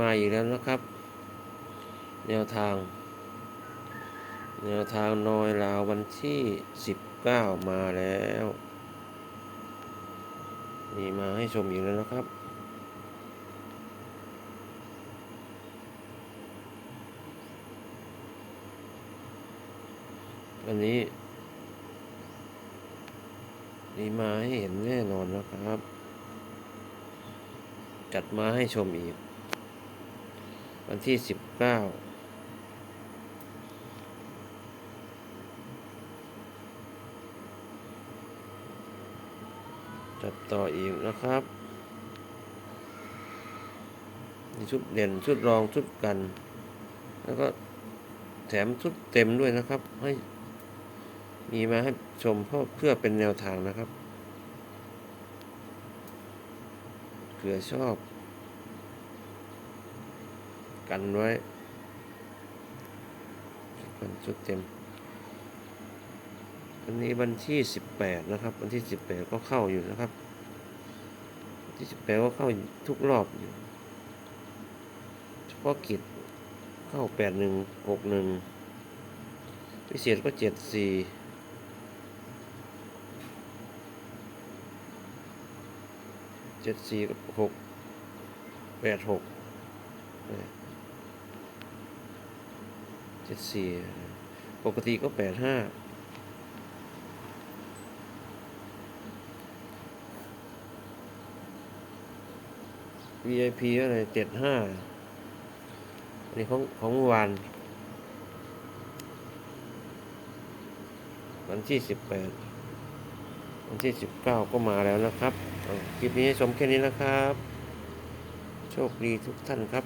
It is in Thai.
มาอีกแล้วนะครับ แนวทาง แนวทางนอยลาววันที่สิบเก้ามาแล้วมีมาให้ชมอีกแล้วนะครับ อันนี้มีมาให้เห็นแน่นอนนะครับ จัดมาให้ชมอีก วันที่สิบเก้าจัดต่ออีกนะครับมีชุดเด่นชุดรองชุดกัน แล้วก็แถมชุดเต็มด้วยนะครับ ให้มีมาให้ชมเพื่อเพื่อเป็นแนวทางนะครับเผื่อชอบ กันไว้กันชุดเต็ม อันนี้วันที่สิบแปดนะครับ วันที่สิบแปดก็เข้าอยู่นะครับที่สิบแปดก็เข้าทุกรอบอยู่เฉพาะกิจเข้าแปดหนึ่งหกหนึ่งพิเศษก็เจ็ดสี่เจ็ดสี่กับหกแปดหก เจ็ดสี่ปกติก็แปดห้า VIP อะไรเจ็ดห้าอันนี้ของของวานวันที่สิบแปดวันที่สิบเก้าก็มาแล้วนะครับคลิปนี้ให้ชมแค่นี้นะครับ โชคดีทุกท่านครับ